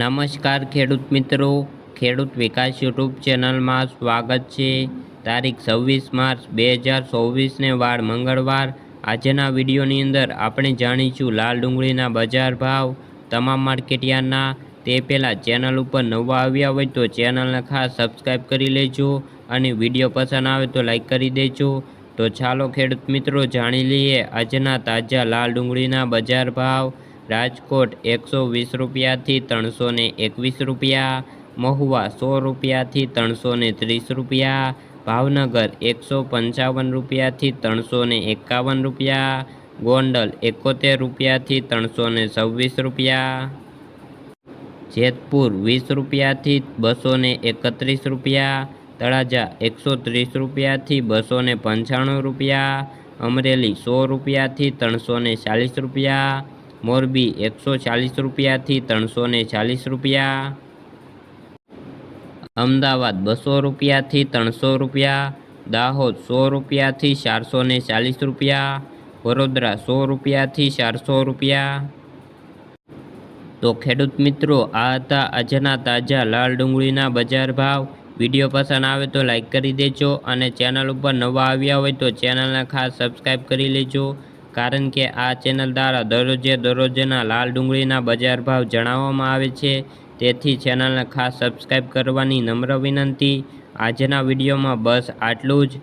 નમસ્કાર ખેડૂત મિત્રો. ખેડૂત વિકાસ યુટ્યુબ ચેનલમાં સ્વાગત છે. તારીખ છવ્વીસ માર્ચ બે હજાર ચોવીસને વાર મંગળવાર. આજના વિડીયોની અંદર આપણે જાણીશું લાલ ડુંગળીના બજાર ભાવ, તમામ માર્કેટિયાના તે પહેલાં ચેનલ ઉપર નવા આવ્યા હોય તો ચેનલને ખાસ સબસ્ક્રાઈબ કરી લેજો અને વીડિયો પસંદ આવે તો લાઈક કરી દેજો. તો ચાલો ખેડૂત મિત્રો, જાણી લઈએ આજના તાજા લાલ ડુંગળીના બજાર ભાવ. રાજકોટ એકસો વીસ રૂપિયાથી ત્રણસો ને એકવીસ રૂપિયા, મહુવા સો રૂપિયાથી ત્રણસો ને ત્રીસ રૂપિયા, ભાવનગર એકસો પંચાવન રૂપિયાથી ત્રણસો ને એકાવન રૂપિયા, ગોંડલ એકોતેર રૂપિયાથી ત્રણસો ને છવ્વીસ રૂપિયા, જેતપુર વીસ રૂપિયાથી બસો ને એકત્રીસ રૂપિયા, તળાજા એકસો ત્રીસ રૂપિયાથી બસો ને પંચાણું રૂપિયા, અમરેલી સો રૂપિયાથી ત્રણસો ને ચાલીસ રૂપિયા મોરબી એકસો ચાલીસ રૂપિયાથી ત્રણસો ને ચાલીસ રૂપિયા. અમદાવાદ બસો રૂપિયાથી ત્રણસો રૂપિયા. દાહોદ સો રૂપિયાથી ચારસો ને ચાલીસ રૂપિયા. વડોદરા સો રૂપિયાથી ચારસો રૂપિયા. તો ખેડૂત મિત્રો, આ હતા આજના તાજા લાલ ડુંગળીના બજાર ભાવ. વીડિયો પસંદ આવે તો લાઇક કરી દેજો અને ચેનલ ઉપર નવા આવ્યા હોય તો ચેનલને ખાસ સબસ્ક્રાઈબ કરી લેજો. કારણ કે આ ચેનલ દ્વારા દરરોજે દરરોજના લાલ ડુંગળીના બજાર ભાવ જણાવવામાં આવે છે. તેથી ચેનલને ખાસ સબસ્ક્રાઈબ કરવાની નમ્ર વિનંતી. આજના વિડીયોમાં બસ આટલું જ.